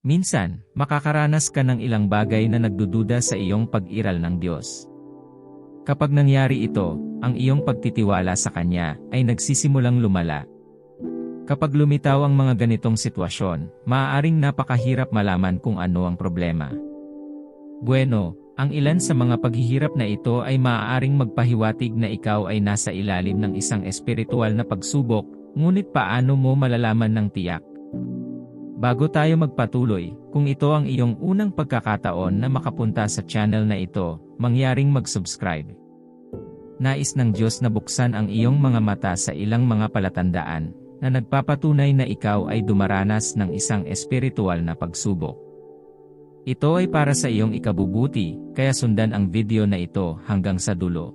Minsan, makakaranas ka ng ilang bagay na nagdududa sa iyong pag-iral ng Diyos. Kapag nangyari ito, ang iyong pagtitiwala sa Kanya ay nagsisimulang lumala. Kapag lumitaw ang mga ganitong sitwasyon, maaaring napakahirap malaman kung ano ang problema. Bueno, ang ilan sa mga paghihirap na ito ay maaaring magpahiwatig na ikaw ay nasa ilalim ng isang espiritual na pagsubok, ngunit paano mo malalaman ng tiyak? Bago tayo magpatuloy, kung ito ang iyong unang pagkakataon na makapunta sa channel na ito, mangyaring mag-subscribe. Nais ng Diyos na buksan ang iyong mga mata sa ilang mga palatandaan na nagpapatunay na ikaw ay dumaranas ng isang espiritual na pagsubok. Ito ay para sa iyong ikabubuti, kaya sundan ang video na ito hanggang sa dulo.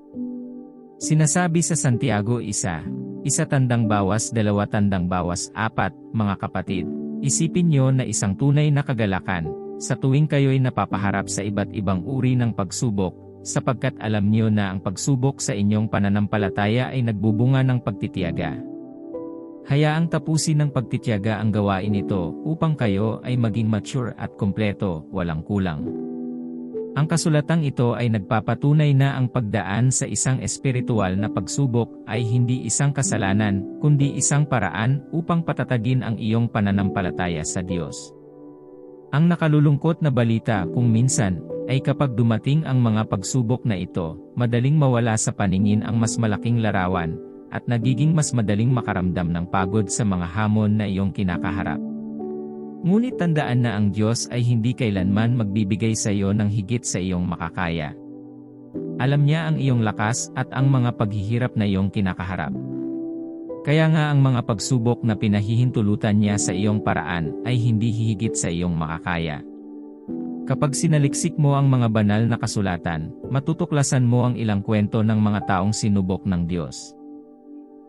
Sinasabi sa Santiago 1, isa tandang bawas dalawa tandang bawas apat, mga kapatid, Isipin niyo na isang tunay na kagalakan, sa tuwing kayo'y napapaharap sa iba't ibang uri ng pagsubok, sapagkat alam niyo na ang pagsubok sa inyong pananampalataya ay nagbubunga ng pagtitiyaga. Hayaang tapusin ng pagtitiyaga ang gawain ito upang kayo ay maging mature at kompleto, walang kulang. Ang kasulatang ito ay nagpapatunay na ang pagdaan sa isang espiritual na pagsubok ay hindi isang kasalanan, kundi isang paraan upang patatagin ang iyong pananampalataya sa Diyos. Ang nakalulungkot na balita kung minsan, ay kapag dumating ang mga pagsubok na ito, madaling mawala sa paningin ang mas malaking larawan, at nagiging mas madaling makaramdam ng pagod sa mga hamon na iyong kinakaharap. Ngunit tandaan na ang Diyos ay hindi kailanman magbibigay sa iyo ng higit sa iyong makakaya. Alam niya ang iyong lakas at ang mga paghihirap na iyong kinakaharap. Kaya nga ang mga pagsubok na pinahihintulutan niya sa iyong paraan ay hindi hihigit sa iyong makakaya. Kapag sinaliksik mo ang mga banal na kasulatan, matutuklasan mo ang ilang kwento ng mga taong sinubok ng Diyos.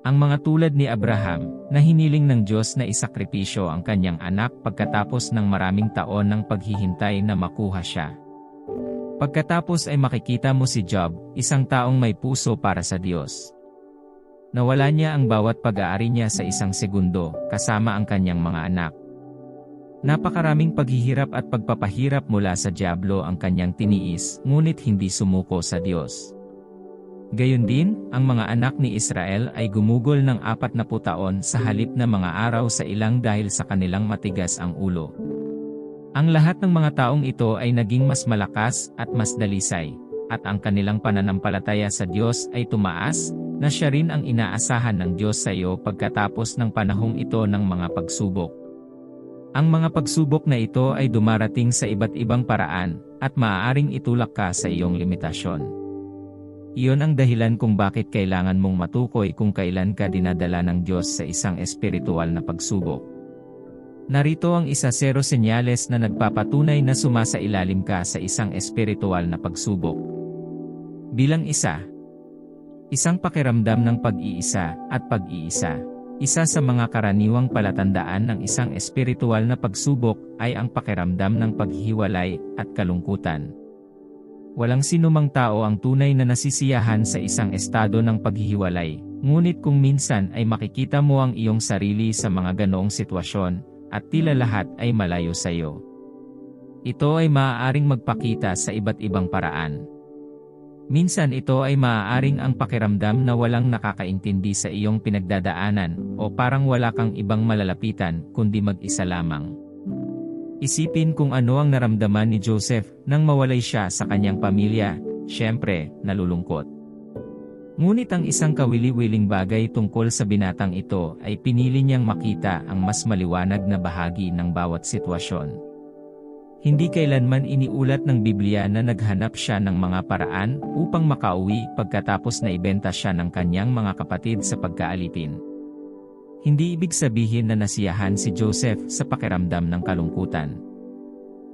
Ang mga tulad ni Abraham, na hiniling ng Diyos na isakripisyo ang kanyang anak pagkatapos ng maraming taon ng paghihintay na makuha siya. Pagkatapos ay makikita mo si Job, isang taong may puso para sa Diyos. Nawala niya ang bawat pag-aari niya sa isang segundo, kasama ang kanyang mga anak. Napakaraming paghihirap at pagpapahirap mula sa Diablo ang kanyang tiniis, ngunit hindi sumuko sa Diyos. Gayon din, ang mga anak ni Israel ay gumugol ng apat na taon sa halip na mga araw sa ilang dahil sa kanilang matigas ang ulo. Ang lahat ng mga taong ito ay naging mas malakas at mas dalisay, at ang kanilang pananampalataya sa Diyos ay tumaas, na siya rin ang inaasahan ng Diyos sa iyo pagkatapos ng panahong ito ng mga pagsubok. Ang mga pagsubok na ito ay dumarating sa iba't ibang paraan, at maaaring itulak ka sa iyong limitasyon. Iyon ang dahilan kung bakit kailangan mong matukoy kung kailan ka dinadala ng Diyos sa isang espiritual na pagsubok. Narito ang isa zero senyales na nagpapatunay na sumasa ilalim ka sa isang espiritual na pagsubok. Bilang isa, isang pakiramdam ng pag-iisa at pag-iisa. Isa sa mga karaniwang palatandaan ng isang espiritual na pagsubok ay ang pakiramdam ng paghiwalay at kalungkutan. Walang sinumang tao ang tunay na nasisiyahan sa isang estado ng paghihiwalay, ngunit kung minsan ay makikita mo ang iyong sarili sa mga ganoong sitwasyon, at tila lahat ay malayo sa iyo. Ito ay maaaring magpakita sa iba't ibang paraan. Minsan ito ay maaaring ang pakiramdam na walang nakakaintindi sa iyong pinagdadaanan o parang wala kang ibang malalapitan kundi mag-isa lamang. Isipin kung ano ang naramdaman ni Joseph nang mawalay siya sa kanyang pamilya, syempre, nalulungkot. Ngunit ang isang kawili-wiling bagay tungkol sa binatang ito ay pinili niyang makita ang mas maliwanag na bahagi ng bawat sitwasyon. Hindi kailanman iniulat ng Biblia na naghanap siya ng mga paraan upang makauwi pagkatapos na ibenta siya ng kanyang mga kapatid sa pagkaalipin. Hindi ibig sabihin na nasiyahan si Joseph sa pakiramdam ng kalungkutan.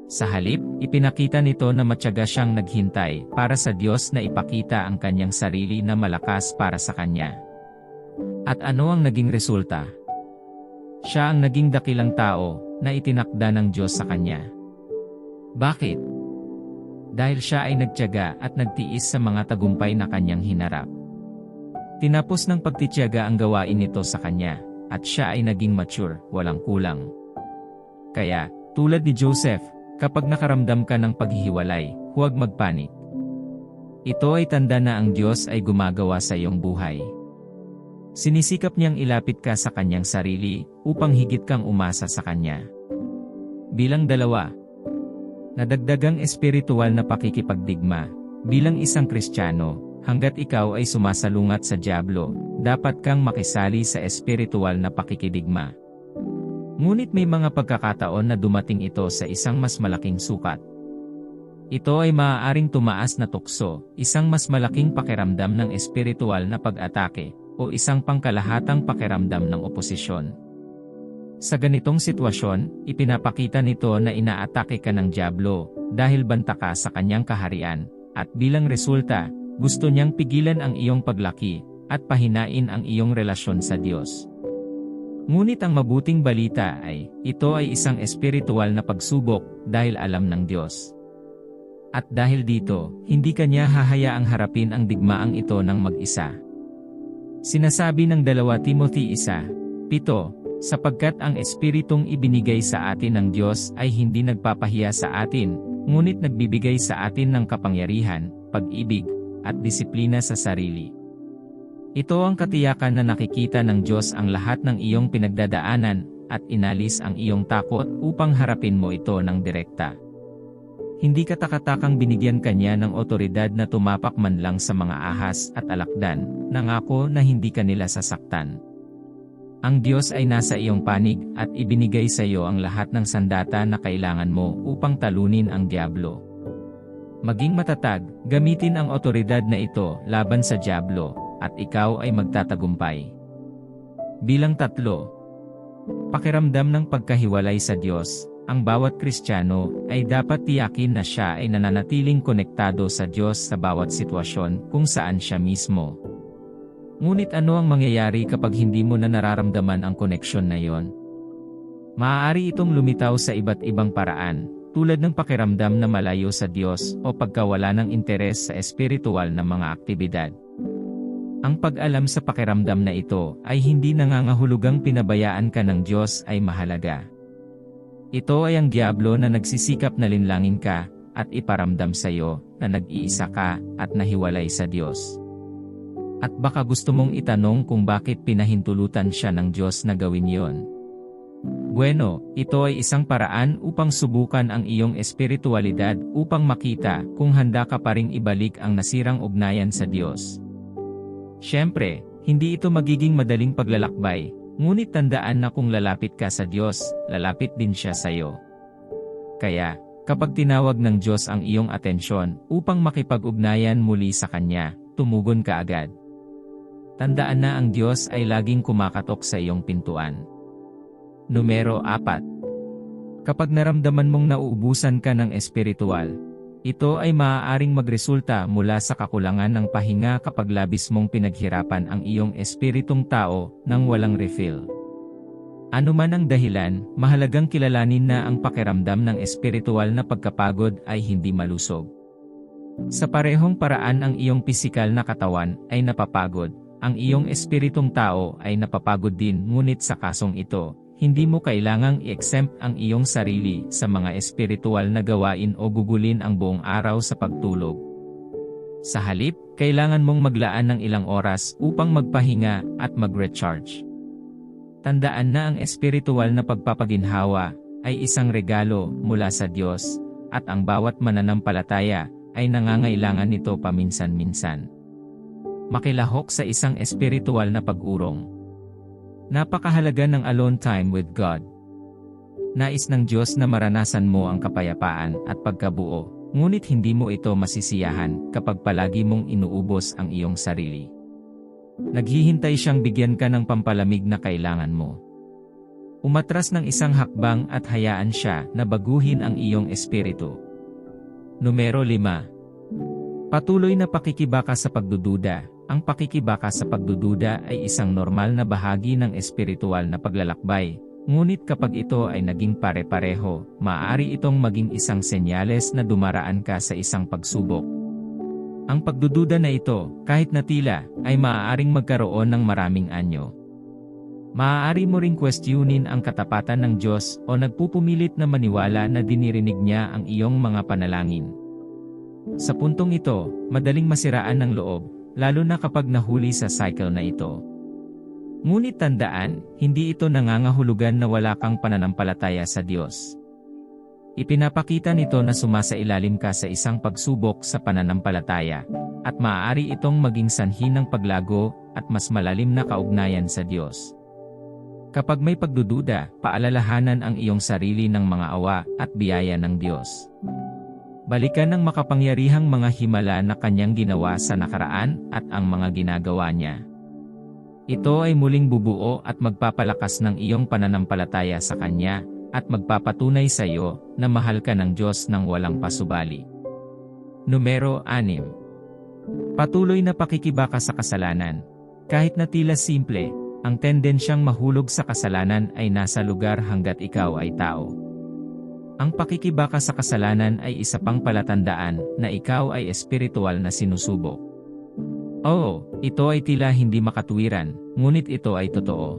Sa halip, ipinakita nito na matyaga siyang naghintay para sa Diyos na ipakita ang kanyang sarili na malakas para sa kanya. At ano ang naging resulta? Siya ang naging dakilang tao na itinakda ng Diyos sa kanya. Bakit? Dahil siya ay nagtyaga at nagtiis sa mga tagumpay na kanyang hinarap. Tinapos ng pagtityaga ang gawain nito sa kanya at siya ay naging mature, walang kulang. Kaya, Tulad ni Joseph, kapag nakaramdam ka ng paghihiwalay, huwag magpanik. Ito ay tanda na ang Diyos ay gumagawa sa iyong buhay. Sinisikap niyang ilapit ka sa kanyang sarili upang higit kang umasa sa kanya. Bilang dalawa, nadagdagang espiritual na pakikipagdigma. Bilang isang Kristiyano, hanggat ikaw ay sumasalungat sa Diablo, dapat kang makisali sa espiritual na pakikidigma. Ngunit may mga pagkakataon na dumating ito sa isang mas malaking sukat. Ito ay maaaring tumaas na tukso, isang mas malaking pakiramdam ng espiritual na pag-atake, o isang pangkalahatang pakiramdam ng oposisyon. Sa ganitong sitwasyon, ipinapakita nito na inaatake ka ng Diablo, dahil banta ka sa kanyang kaharian, at bilang resulta, gusto niyang pigilan ang iyong paglaki, at pahinain ang iyong relasyon sa Diyos. Ngunit ang mabuting balita ay, ito ay isang espiritual na pagsubok, dahil alam ng Diyos. At dahil dito, hindi kanya hahayaang harapin ang digmaang ito ng mag-isa. Sinasabi ng 2 Timothy 1, 7, sapagkat ang espiritong ibinigay sa atin ng Diyos ay hindi nagpapahiya sa atin, ngunit nagbibigay sa atin ng kapangyarihan, pag-ibig, at disiplina sa sarili. Ito ang katiyakan na nakikita ng Diyos ang lahat ng iyong pinagdadaanan, at inalis ang iyong takot upang harapin mo ito ng direkta. Hindi katakatakang binigyan kanya ng otoridad na tumapak man lang sa mga ahas at alakdan, nangako na hindi kanila sasaktan. Ang Diyos ay nasa iyong panig at ibinigay sa iyo ang lahat ng sandata na kailangan mo upang talunin ang Diablo. Maging matatag, gamitin ang otoridad na ito laban sa Diablo, at ikaw ay magtatagumpay. Bilang tatlo, pakiramdam ng pagkahiwalay sa Diyos, ang bawat Kristiyano ay dapat tiyakin na siya ay nananatiling konektado sa Diyos sa bawat sitwasyon kung saan siya mismo. Ngunit ano ang mangyayari kapag hindi mo na nararamdaman ang koneksyon na yon? Maaari itong lumitaw sa iba't ibang paraan, tulad ng pakiramdam na malayo sa Diyos o pagkawala ng interes sa espiritual na mga aktibidad. Ang pag-alam sa pakiramdam na ito ay hindi nangangahulugang pinabayaan ka ng Diyos ay mahalaga. Ito ay ang Diablo na nagsisikap na linlangin ka, at iparamdam sa iyo, na nag-iisa ka, at nahiwalay sa Diyos. At baka gusto mong itanong kung bakit pinahintulutan siya ng Diyos na gawin yon. Bueno, ito ay isang paraan upang subukan ang iyong espiritualidad upang makita kung handa ka pa ring ibalik ang nasirang ugnayan sa Diyos. Siyempre, hindi ito magiging madaling paglalakbay, Ngunit tandaan na kung lalapit ka sa Diyos, lalapit din siya sa iyo. Kaya, kapag tinawag ng Diyos ang iyong atensyon upang makipag-ugnayan muli sa Kanya, tumugon ka agad. Tandaan na ang Diyos ay laging kumakatok sa iyong pintuan. Numero 4. Kapag naramdaman mong nauubusan ka ng espiritual, ito ay maaaring magresulta mula sa kakulangan ng pahinga kapag labis mong pinaghirapan ang iyong espiritong tao nang walang refill. Ano man ang dahilan, mahalagang kilalanin na ang pakiramdam ng espiritual na pagkapagod ay hindi malusog. Sa parehong paraan ang iyong pisikal na katawan ay napapagod, ang iyong espiritong tao ay napapagod din ngunit sa kasong ito, hindi mo kailangang i-exempt ang iyong sarili sa mga espiritual na gawain o gugulin ang buong araw sa pagtulog. Sa halip, kailangan mong maglaan ng ilang oras upang magpahinga at mag-recharge. Tandaan na ang espiritual na pagpapaginhawa ay isang regalo mula sa Diyos, at ang bawat mananampalataya ay nangangailangan nito paminsan-minsan. Makilahok sa isang espiritual na pag-urong. Napakahalaga ng alone time with God. Nais ng Diyos na maranasan mo ang kapayapaan at pagkabuo, ngunit hindi mo ito masisiyahan kapag palagi mong inuubos ang iyong sarili. Naghihintay siyang bigyan ka ng pampalamig na kailangan mo. Umatras ng isang hakbang at hayaan siya na baguhin ang iyong espiritu. Numero 5. Patuloy na pakikibaka sa pagdududa, ang pakikibaka sa pagdududa ay isang normal na bahagi ng espiritual na paglalakbay, ngunit kapag ito ay naging pare-pareho, maaari itong maging isang senyales na dumaraan ka sa isang pagsubok. Ang pagdududa na ito, kahit na tila, ay maaaring magkaroon ng maraming anyo. Maaari mo ring questionin ang katapatan ng Diyos o nagpupumilit na maniwala na dinirinig niya ang iyong mga panalangin. Sa puntong ito, madaling masiraan ng loob, lalo na kapag nahuli sa cycle na ito. Ngunit tandaan, hindi ito nangangahulugan na wala kang pananampalataya sa Diyos. Ipinapakita nito na sumasailalim ka sa isang pagsubok sa pananampalataya, at maaari itong maging sanhi ng paglago at mas malalim na kaugnayan sa Diyos. Kapag may pagdududa, paalalahanan ang iyong sarili ng mga awa at biyaya ng Diyos. Balikan ng makapangyarihang mga himala na kanyang ginawa sa nakaraan at ang mga ginagawa niya. Ito ay muling bubuo at magpapalakas ng iyong pananampalataya sa Kanya at magpapatunay sa iyo na mahal ka ng Diyos ng walang pasubali. Numero 6. Patuloy na pakikibaka sa kasalanan. Kahit na tila simple, ang tendensyang mahulog sa kasalanan ay nasa lugar hanggat ikaw ay tao. Ang pakikibaka sa kasalanan ay isa pang palatandaan na ikaw ay espiritual na sinusubok. Oo, ito ay tila hindi makatuwiran, ngunit ito ay totoo.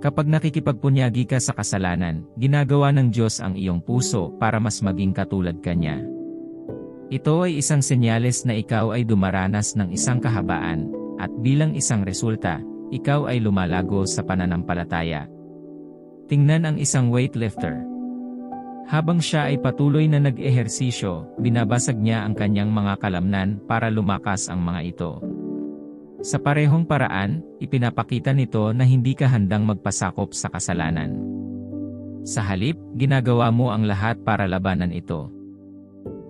Kapag nakikipagpunyagi ka sa kasalanan, ginagawa ng Diyos ang iyong puso para mas maging katulad kanya. Ito ay isang senyales na ikaw ay dumaranas ng isang kahabaan, at bilang isang resulta, ikaw ay lumalago sa pananampalataya. Tingnan ang isang weightlifter. Habang siya ay patuloy na nag-ehersisyo, binabasag niya ang kanyang mga kalamnan para lumakas ang mga ito. Sa parehong paraan, ipinapakita nito na hindi ka handang magpasakop sa kasalanan. Sa halip, ginagawa mo ang lahat para labanan ito.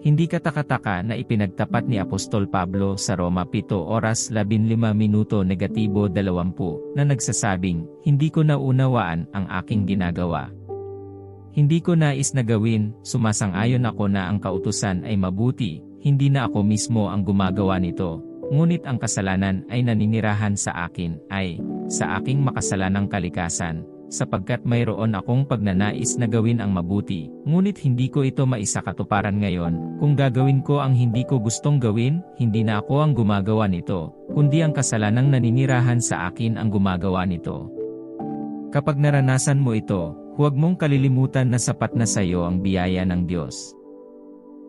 Hindi ka takataka na ipinagtapat ni Apostol Pablo sa Roma 7 oras 15 minuto negatibo 20 na nagsasabing, Hindi ko naunawaan ang aking ginagawa. Hindi ko nais na gawin, sumasang-ayon ako na ang kautusan ay mabuti, hindi na ako mismo ang gumagawa nito, ngunit ang kasalanan ay naninirahan sa akin, ay, sa aking makasalanang kalikasan, sapagkat mayroon akong pagnanais na gawin ang mabuti, ngunit hindi ko ito maisakatuparan ngayon, kung gagawin ko ang hindi ko gustong gawin, hindi na ako ang gumagawa nito, kundi ang kasalanang naninirahan sa akin ang gumagawa nito. Kapag naranasan mo ito, huwag mong kalilimutan na sapat na sa iyo ang biyaya ng Diyos.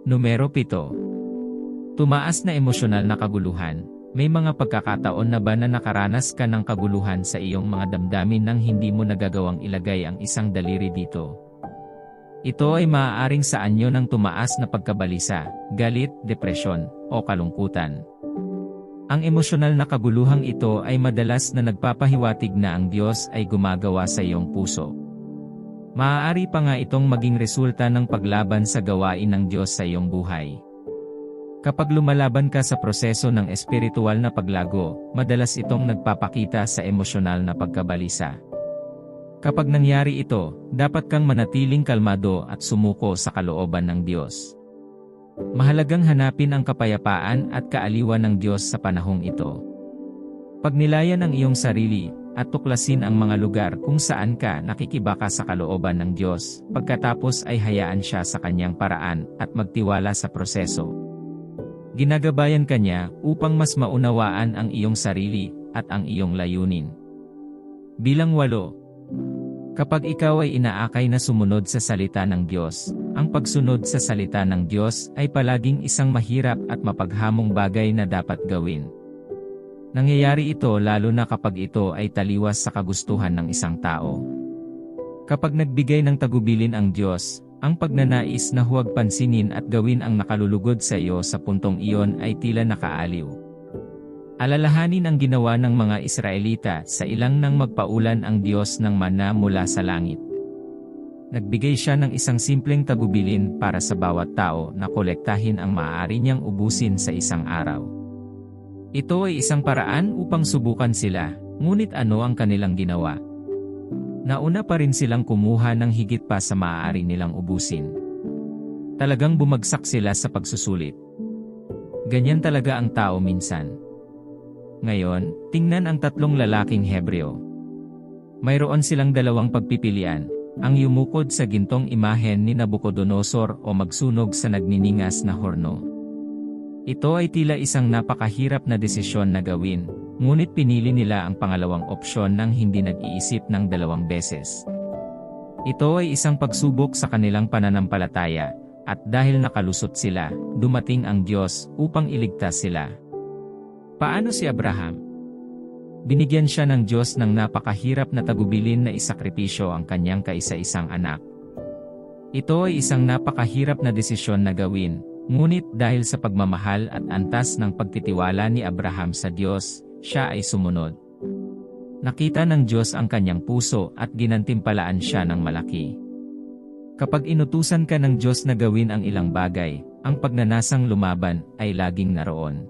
Numero 7. Tumaas na emosyonal na kaguluhan. May mga pagkakataon na ba na nakaranas ka ng kaguluhan sa iyong mga damdamin nang hindi mo nagagawang ilagay ang isang daliri dito? Ito ay maaaring sa anyo ng tumaas na pagkabalisa, galit, depresyon, o kalungkutan. Ang emosyonal na kaguluhang ito ay madalas na nagpapahiwatig na ang Diyos ay gumagawa sa iyong puso. Maaari pa nga itong maging resulta ng paglaban sa gawain ng Diyos sa iyong buhay. Kapag lumalaban ka sa proseso ng espiritual na paglago, madalas itong nagpapakita sa emosyonal na pagkabalisa. Kapag nangyari ito, dapat kang manatiling kalmado at sumuko sa kalooban ng Diyos. Mahalagang hanapin ang kapayapaan at kaaliwan ng Diyos sa panahong ito. Pagnilayan ang iyong sarili, at tuklasin ang mga lugar kung saan ka nakikibaka sa kalooban ng Diyos, pagkatapos ay hayaan siya sa kanyang paraan at magtiwala sa proseso. Ginagabayan ka niya upang mas maunawaan ang iyong sarili at ang iyong layunin. Bilang walo, Kapag ikaw ay inaakay na sumunod sa salita ng Diyos, ang pagsunod sa salita ng Diyos ay palaging isang mahirap at mapaghamong bagay na dapat gawin. Nangyayari ito lalo na kapag ito ay taliwas sa kagustuhan ng isang tao. Kapag nagbigay ng tagubilin ang Diyos, ang pagnanais na huwag pansinin at gawin ang nakalulugod sa iyo sa puntong iyon ay tila nakaaliw. Alalahanin ang ginawa ng mga Israelita sa ilang nang magpaulan ang Diyos ng mana mula sa langit. Nagbigay siya ng isang simpleng tagubilin para sa bawat tao na kolektahin ang maaari niyang ubusin sa isang araw. Ito ay isang paraan upang subukan sila, ngunit ano ang kanilang ginawa? Nauna pa rin silang kumuha ng higit pa sa maaari nilang ubusin. Talagang bumagsak sila sa pagsusulit. Ganyan talaga ang tao minsan. Ngayon, tingnan ang tatlong lalaking Hebreo. Mayroon silang dalawang pagpipilian, ang yumukod sa gintong imahen ni Nabucodonosor o magsunog sa nagniningas na horno. Ito ay tila isang napakahirap na desisyon na gawin, ngunit pinili nila ang pangalawang opsyon nang hindi nag-iisip ng dalawang beses. Ito ay isang pagsubok sa kanilang pananampalataya, at dahil nakalusot sila, dumating ang Diyos upang iligtas sila. Paano si Abraham? Binigyan siya ng Diyos ng napakahirap na tagubilin na isakripisyo ang kanyang kaisa-isang anak. Ito ay isang napakahirap na desisyon na gawin, ngunit dahil sa pagmamahal at antas ng pagtitiwala ni Abraham sa Diyos, siya ay sumunod. Nakita ng Diyos ang kanyang puso at ginantimpalaan siya ng malaki. Kapag inutusan ka ng Diyos na gawin ang ilang bagay, ang pagnanasang lumaban ay laging naroon.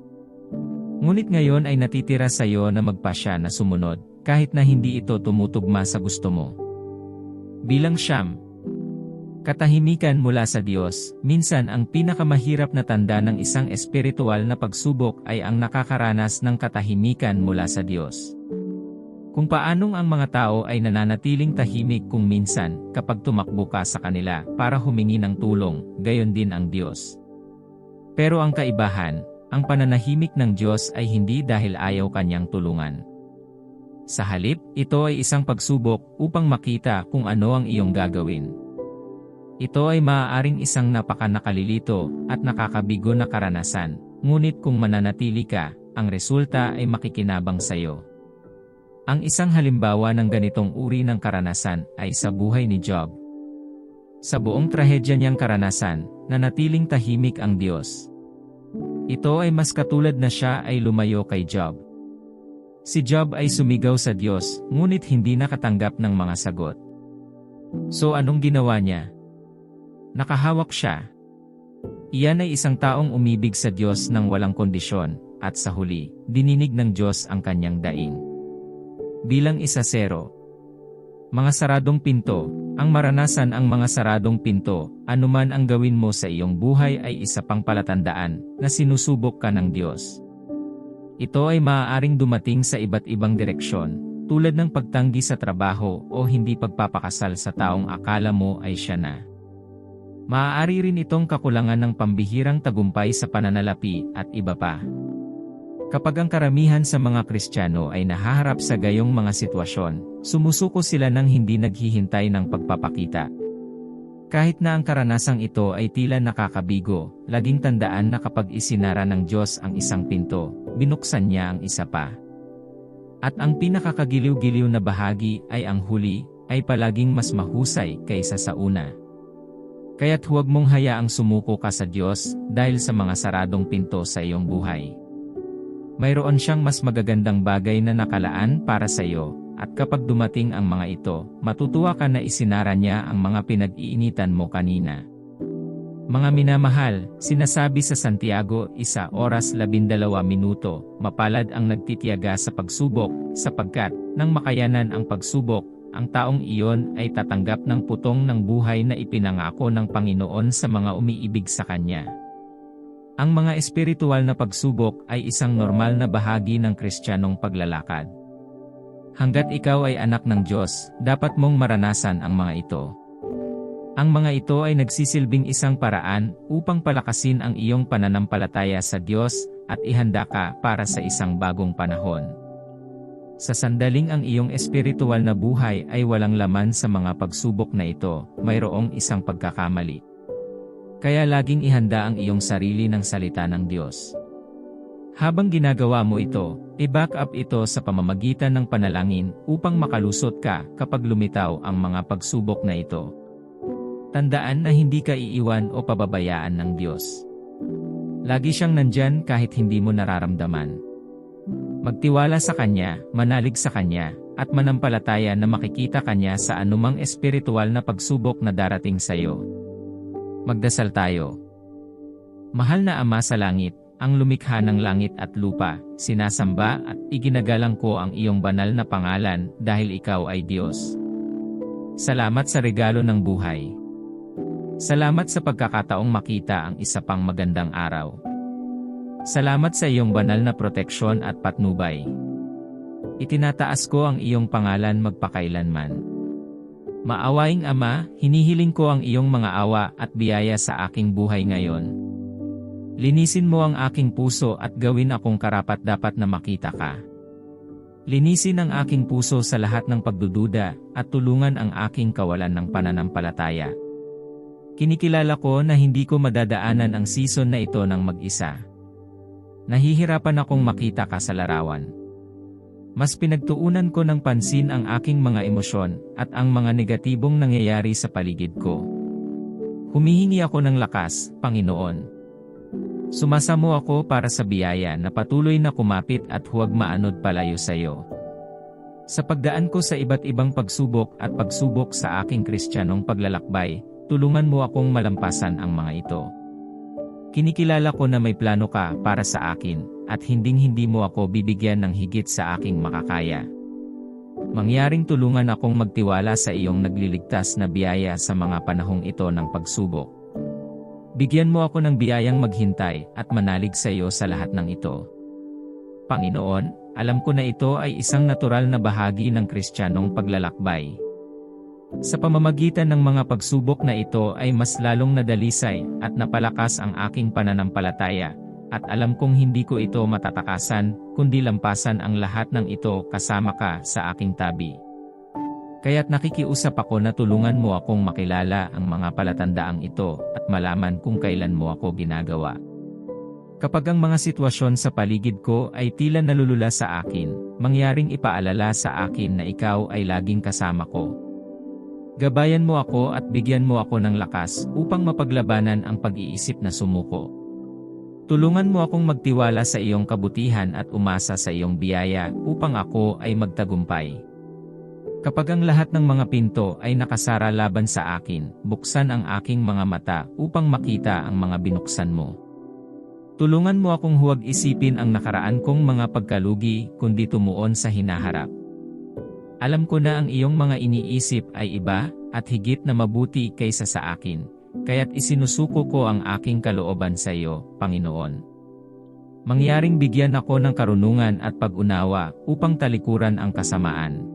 Ngunit ngayon ay natitira sa iyo na magpasya na sumunod, kahit na hindi ito tumutugma sa gusto mo. Bilang siyam, Katahimikan mula sa Diyos, minsan ang pinakamahirap na tanda ng isang espiritual na pagsubok ay ang nakakaranas ng katahimikan mula sa Diyos. Kung paanong ang mga tao ay nananatiling tahimik kung minsan kapag tumakbo ka sa kanila para humingi ng tulong, gayon din ang Diyos. Pero ang kaibahan, ang pananahimik ng Diyos ay hindi dahil ayaw kanyang tulungan. Sa halip, ito ay isang pagsubok upang makita kung ano ang iyong gagawin. Ito ay maaaring isang napakanakalilito at nakakabigo na karanasan, ngunit kung mananatili ka, ang resulta ay makikinabang sa iyo. Ang isang halimbawa ng ganitong uri ng karanasan ay sa buhay ni Job. Sa buong trahedya niyang karanasan, nanatiling tahimik ang Diyos. Ito ay mas katulad na siya ay lumayo kay Job. Si Job ay sumigaw sa Diyos, ngunit hindi nakatanggap ng mga sagot. So anong ginawa niya? Nakahawak siya. Iyan ay isang taong umibig sa Diyos ng walang kondisyon, at sa huli, dininig ng Diyos ang kanyang daing. Bilang isa zero. Mga saradong pinto, ang maranasan ang mga saradong pinto, anuman ang gawin mo sa iyong buhay ay isa pang palatandaan na sinusubok ka ng Diyos. Ito ay maaaring dumating sa iba't ibang direksyon, tulad ng pagtanggi sa trabaho o hindi pagpapakasal sa taong akala mo ay siya na. Maaari rin itong kakulangan ng pambihirang tagumpay sa pananalapi at iba pa. Kapag ang karamihan sa mga Kristiyano ay nahaharap sa gayong mga sitwasyon, sumusuko sila ng hindi naghihintay ng pagpapakita. Kahit na ang karanasang ito ay tila nakakabigo, laging tandaan na kapag isinara ng Diyos ang isang pinto, binuksan niya ang isa pa. At ang pinakakagiliw-giliw na bahagi ay ang huli, ay palaging mas mahusay kaysa sa una. Kaya't huwag mong hayaang sumuko ka sa Diyos dahil sa mga saradong pinto sa iyong buhay. Mayroon siyang mas magagandang bagay na nakalaan para sa iyo, at kapag dumating ang mga ito, matutuwa ka na isinara niya ang mga pinag-iinitan mo kanina. Mga minamahal, sinasabi sa Santiago, isa oras labindalawa minuto, mapalad ang nagtitiyaga sa pagsubok, sapagkat, nang makayanan ang pagsubok, ang taong iyon ay tatanggap ng putong ng buhay na ipinangako ng Panginoon sa mga umiibig sa Kanya. Ang mga espiritual na pagsubok ay isang normal na bahagi ng kristyanong paglalakad. Hanggat ikaw ay anak ng Diyos, dapat mong maranasan ang mga ito. Ang mga ito ay nagsisilbing isang paraan upang palakasin ang iyong pananampalataya sa Diyos at ihanda ka para sa isang bagong panahon. Sa sandaling ang iyong espiritual na buhay ay walang laman sa mga pagsubok na ito, mayroong isang pagkakamali. Kaya laging ihanda ang iyong sarili ng salita ng Diyos. Habang ginagawa mo ito, i-back up ito sa pamamagitan ng panalangin upang makalusot ka kapag lumitaw ang mga pagsubok na ito. Tandaan na hindi ka iiwan o pababayaan ng Diyos. Lagi siyang nandyan kahit hindi mo nararamdaman. Magtiwala sa Kanya, manalig sa Kanya, at manampalataya na makikita Kanya sa anumang espiritual na pagsubok na darating sa iyo. Magdasal tayo. Mahal na Ama sa langit, ang lumikha ng langit at lupa, sinasamba at iginagalang ko ang iyong banal na pangalan dahil ikaw ay Diyos. Salamat sa regalo ng buhay. Salamat sa pagkakataong makita ang isa pang magandang araw. Salamat sa iyong banal na proteksyon at patnubay. Itinataas ko ang iyong pangalan magpakailanman. Maawaing Ama, hinihiling ko ang iyong mga awa at biyaya sa aking buhay ngayon. Linisin mo ang aking puso at gawin akong karapat-dapat na makita ka. Linisin ang aking puso sa lahat ng pagdududa at tulungan ang aking kawalan ng pananampalataya. Kinikilala ko na hindi ko madadaanan ang season na ito ng mag-isa. Nahihirapan akong makita ka sa larawan. Mas pinagtuunan ko ng pansin ang aking mga emosyon at ang mga negatibong nangyayari sa paligid ko. Humihingi ako ng lakas, Panginoon. Sumasamo ako para sa biyaya na patuloy na kumapit at huwag maanod palayo sa iyo. Sa pagdaan ko sa iba't ibang pagsubok at pagsubok sa aking kristyanong paglalakbay, tulungan mo akong malampasan ang mga ito. Kinikilala ko na may plano ka para sa akin, at hinding-hindi mo ako bibigyan ng higit sa aking makakaya. Mangyaring tulungan akong magtiwala sa iyong nagliligtas na biyaya sa mga panahong ito ng pagsubok. Bigyan mo ako ng biyayang maghintay at manalig sa iyo sa lahat ng ito. Panginoon, alam ko na ito ay isang natural na bahagi ng kristyanong paglalakbay. Sa pamamagitan ng mga pagsubok na ito ay mas lalong nadalisay at napalakas ang aking pananampalataya, at alam kong hindi ko ito matatakasan, kundi lampasan ang lahat ng ito kasama ka sa aking tabi. Kaya't nakikiusap ako na tulungan mo akong makilala ang mga palatandaang ito at malaman kung kailan mo ako ginagawa. Kapag ang mga sitwasyon sa paligid ko ay tila nalulula sa akin, mangyaring ipaalala sa akin na ikaw ay laging kasama ko. Gabayan mo ako at bigyan mo ako ng lakas upang mapaglabanan ang pag-iisip na sumuko. Tulungan mo akong magtiwala sa iyong kabutihan at umasa sa iyong biyaya upang ako ay magtagumpay. Kapag ang lahat ng mga pinto ay nakasara laban sa akin, buksan ang aking mga mata upang makita ang mga binuksan mo. Tulungan mo akong huwag isipin ang nakaraan kong mga pagkalugi kundi tumuon sa hinaharap. Alam ko na ang iyong mga iniisip ay iba at higit na mabuti kaysa sa akin, kaya't isinusuko ko ang aking kalooban sa iyo, Panginoon. Mangyaring bigyan ako ng karunungan at pag-unawa upang talikuran ang kasamaan.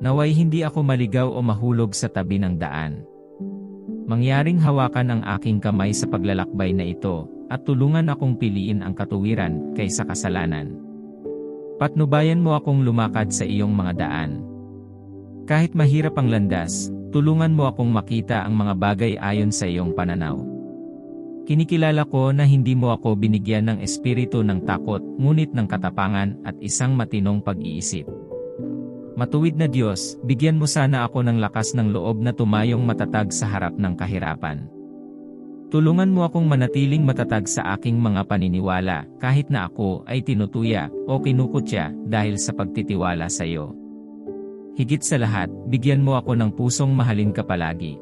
Naway hindi ako maligaw o mahulog sa tabi ng daan. Mangyaring hawakan ang aking kamay sa paglalakbay na ito, at tulungan akong piliin ang katuwiran kaysa kasalanan. Patnubayan mo akong lumakad sa iyong mga daan. Kahit mahirap ang landas, tulungan mo akong makita ang mga bagay ayon sa iyong pananaw. Kinikilala ko na hindi mo ako binigyan ng espiritu ng takot, ngunit ng katapangan at isang matinong pag-iisip. Matuwid na Diyos, bigyan mo sana ako ng lakas ng loob na tumayong matatag sa harap ng kahirapan. Tulungan mo akong manatiling matatag sa aking mga paniniwala kahit na ako ay tinutuya o kinukutya dahil sa pagtitiwala sa iyo. Higit sa lahat, bigyan mo ako ng pusong mahalin ka palagi.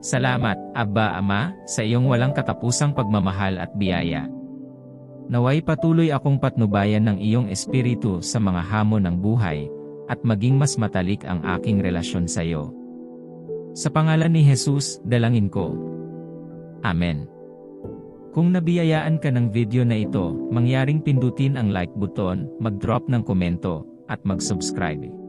Salamat, Abba Ama, sa iyong walang katapusang pagmamahal at biyaya. Naway patuloy akong patnubayan ng iyong espiritu sa mga hamon ng buhay, at maging mas matalik ang aking relasyon sa iyo. Sa pangalan ni Jesus, dalangin ko. Amen. Kung nabiyayaan ka ng video na ito, mangyaring pindutin ang like button, mag-drop ng komento, at mag-subscribe.